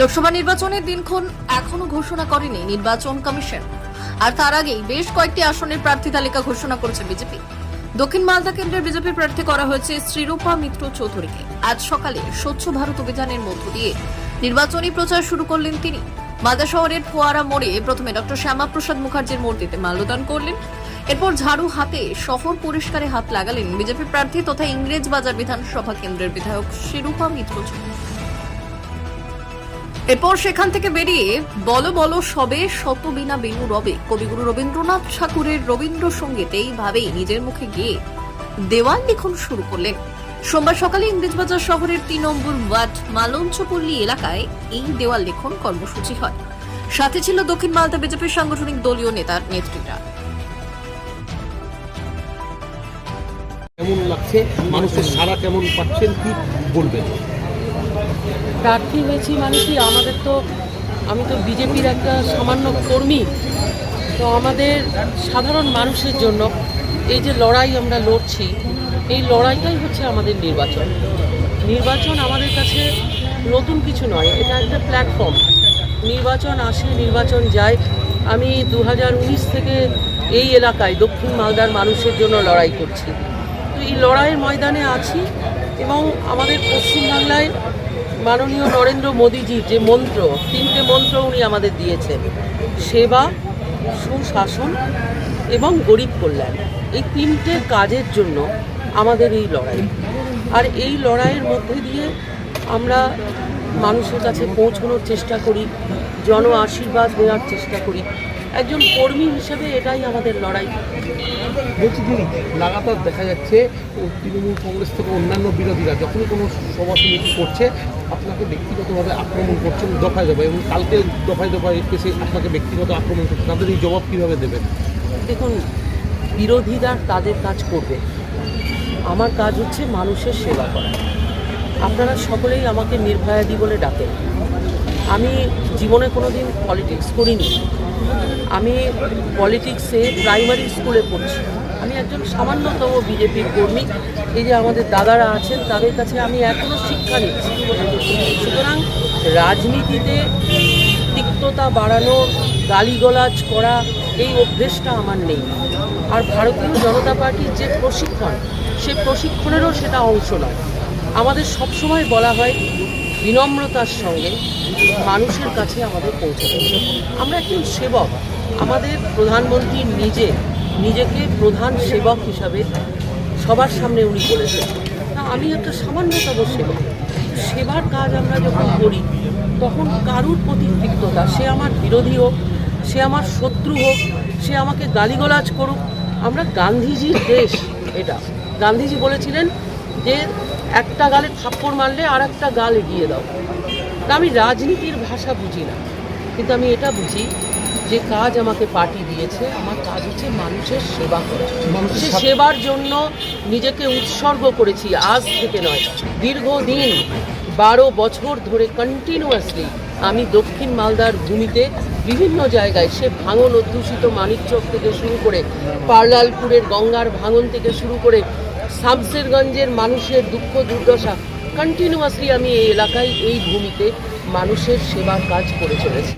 লোকসভা নির্বাচনের দিনক্ষণ এখনও ঘোষণা করেনি নির্বাচন কমিশন। আর তার আগেই বেশ কয়েকটি আসনের প্রার্থী তালিকা ঘোষণা করেছে বিজেপি। দক্ষিণ মালদা কেন্দ্রের বিজেপি প্রার্থী করা হয়েছে শ্রীরূপা মিত্র চৌধুরীকে। আজ সকালে স্বচ্ছ ভারত অভিযানের মধ্য দিয়ে নির্বাচনী প্রচার শুরু করলেন তিনি। মালদা শহরের ফোয়ারা মোড়ে প্রথমে ডক্টর শ্যামাপ্রসাদ মুখার্জির মূর্তিতে মাল্যদান করলেন। এরপর ঝাড়ু হাতে শহর পরিষ্কারে হাত লাগালেন বিজেপি প্রার্থী তথা ইংরেজ বাজার বিধানসভা কেন্দ্রের বিধায়ক শিরূপা মিত্র চৌধুরী। এরপর সেখান থেকে বেরিয়ে বল বল সবে শত বিনা বেনু রবে। কবিগুরু রবীন্দ্রনাথ ঠাকুরের রবীন্দ্রসঙ্গীত এইভাবেই নিজের মুখে গিয়ে দেওয়াল লিখন শুরু করলেন। সোমবার সকালে ইংরেজবাজার শহরের তিন নম্বর ওয়ার্ড মালঞ্চপল্লী এলাকায় এই দেওয়াল লিখন কর্মসূচি হয়। সাথে ছিল দক্ষিণ মালদা বিজেপির সাংগঠনিক দলীয় নেতার নেতৃত্বরা। কেমন লাগছে? মানুষের সারা কেমন পাচ্ছেন কি বলবেন? প্রার্থী হয়েছি মানে কি আমাদের তো, আমি তো বিজেপির একটা সামান্য কর্মী। তো আমাদের সাধারণ মানুষের জন্য এই যে লড়াই আমরা লড়ছি, এই লড়াইটাই হচ্ছে আমাদের নির্বাচন। নির্বাচন আমাদের কাছে নতুন কিছু নয়, এটা একটা প্ল্যাটফর্ম নির্বাচন আসে, নির্বাচন যায়। আমি দু হাজার উনিশ থেকে এই এলাকায় দক্ষিণ মালদার মানুষের জন্য লড়াই করছি। তো এই লড়াইয়ের ময়দানে আছি এবং আমাদের পশ্চিমবাংলায় মাননীয় নরেন্দ্র মোদীজির যে মন্ত্র, তিনটে মন্ত্র উনি আমাদের দিয়েছেন, সেবা, সুশাসন এবং গরিব কল্যাণ। এই তিনটে কাজের জন্য আমাদের এই লড়াই। আর এই লড়াইয়ের মধ্যে দিয়ে আমরা মানুষের কাছে পৌঁছানোর চেষ্টা করি, জন আশীর্বাদ নেওয়ার চেষ্টা করি। একজন কর্মী হিসেবে এটাই আমাদের লড়াই। বলছি দিদি লাগাতার দেখা যাচ্ছে তৃণমূল কংগ্রেস থেকে অন্যান্য বিরোধীরা যখনই কোনো সভা সমিতি করছে আপনাকে ব্যক্তিগতভাবে আক্রমণ করছেন দফায় দফায় এবং কালকে দফায় দফায় এসে আপনাকে ব্যক্তিগত আক্রমণ করছে তাদের এই জবাব কীভাবে দেবেন দেখুন বিরোধীরা তাদের কাজ করবে। আমার কাজ হচ্ছে মানুষের সেবা করা। আপনারা সকলেই আমাকে নির্ভয়াদি বলে ডাকেন। আমি জীবনে কোনো দিন পলিটিক্স করিনি। আমি পলিটিক্সে প্রাইমারি স্কুলে পড়ছি। আমি একজন সামান্যতম বিজেপির কর্মী। এই যে আমাদের দাদারা আছেন, তাদের কাছে আমি এখনও শিক্ষা নিচ্ছি। সুতরাং রাজনীতিতে তিক্ততা বাড়ানো, গালিগলাজ করা, এই অভ্যেসটা আমার নেই। আর ভারতীয় জনতা পার্টির যে প্রশিক্ষণ, সে প্রশিক্ষণেরও সেটা অংশ নয়। আমাদের সবসময় বলা হয় বিনম্রতার সঙ্গে মানুষের কাছে আমাদের পৌঁছাতে হবে। আমরা একজন সেবক। আমাদের প্রধানমন্ত্রী নিজে, নিজেকে প্রধান সেবক হিসাবে সবার সামনে উনি বলেছেন না আমি একটা সামান্যতম সেবক। সেবার কাজ আমরা যখন করি, তখন কারুর প্রতি তিক্ততা? সে আমার বিরোধী হোক, সে আমার শত্রু হোক, সে আমাকে গালিগালাজ করুক। আমরা গান্ধীজির দেশ এটা। গান্ধীজি বলেছিলেন যে একটা গালে থাপ্পড় মারলে আর একটা গাল এগিয়ে দাও। তা আমি রাজনীতির ভাষা বুঝি না কিন্তু আমি এটা বুঝি যে কাজ আমাকে পার্টি দিয়েছে আমার কাজ হচ্ছে মানুষের সেবা করা। মানুষের সে সেবার জন্য নিজেকে উৎসর্গ করেছি আজ থেকে নয় দীর্ঘদিন বারো বছর ধরে কন্টিনিউয়াসলি আমি দক্ষিণ মালদার ভূমিতে বিভিন্ন জায়গায় সে ভাঙন অধ্যুষিত মানিকচক থেকে শুরু করে পার্লালপুরের গঙ্গার ভাঙন থেকে শুরু করে শামসেরগঞ্জের মানুষের দুঃখ, দুর্দশা কন্টিনিউয়াসলি আমি এই এলাকায়, এই ভূমিতে মানুষের সেবার কাজ করে চলেছি।